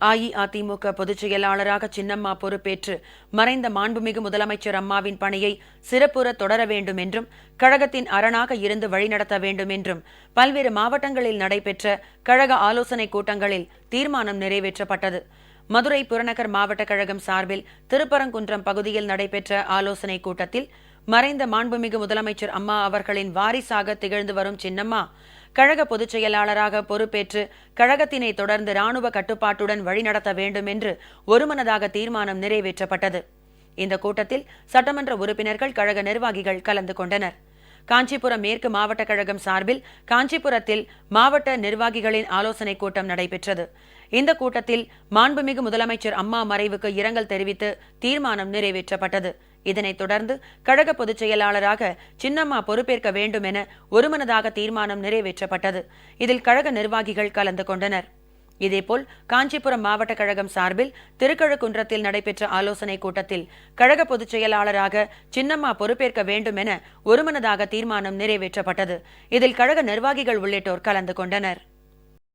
அஇஅதிமுக பொதுச் செயலாளராக சின்னம்மா பொறுப்பேற்று மறைந்த மாண்புமிகு முதலமைச்சர் அம்மாவின் பணியை சிறப்புற தொடர வேண்டும் என்றும் கழகத்தின் அரணாக இருந்து வழிநடத்த வேண்டும் என்றும் பல்வேறு மாவட்டங்களில் நடைபெற்ற கழக ஆலோசனைக் கூட்டங்களில் தீர்மானம் நிறைவேற்றப்பட்டது. மதுரை புறநகர் மாவட்ட கழகம் சார்பில் திருப்பரங்குன்றம் பகுதியில் நடைபெற்ற ஆலோசனைக் கூட்டத்தில் மறைந்த மாண்புமிகு முதலமைச்சர் அம்மா அவர்களின் வாரிசாக திகழ்ந்து வரும் சின்னம்மா கழக பொதுச் செயலாளராக பொறுப்பேற்று கழகத்தினை தொடர்ந்து ராணுவ கட்டுப்பாட்டுடன் வழிநடத்த வேண்டும் என்று ஒருமனதாக தீர்மானம் நிறைவேற்றப்பட்டது. இந்த கூட்டத்தில் சட்டமன்ற உறுப்பினர்கள் கழக நிர்வாகிகள் கலந்து கொண்டனர். காஞ்சிபுரம் மேற்கு மாவட்ட கழகம் சார்பில் காஞ்சிபுரத்தில் மாவட்ட நிர்வாகிகளின் ஆலோசனைக் கூட்டம் நடைபெற்றது. இந்த கூட்டத்தில் மாண்புமிகு முதலமைச்சர் அம்மா மறைவுக்கு இரங்கல் தெரிவித்து தீர்மானம் நிறைவேற்றப்பட்டது. இதனைத் தொடர்ந்து கழக பொதுச் செயலாளராக சின்னம்மா பொறுப்பேற்க வேண்டும் என ஒருமனதாக தீர்மானம் நிறைவேற்றப்பட்டது. இதில் கழக நிர்வாகிகள் கலந்து கொண்டனர். இதேபோல் காஞ்சிபுரம் மாவட்ட கழகம் சார்பில் திருக்கழுக்குன்றத்தில் நடைபெற்ற ஆலோசனைக் கூட்டத்தில் கழக பொதுச் செயலாளராக சின்னம்மா பொறுப்பேற்க வேண்டும் என ஒருமனதாக தீர்மானம் நிறைவேற்றப்பட்டது. இதில் கழக நிர்வாகிகள் உள்ளிட்டோர் கலந்து கொண்டனர்.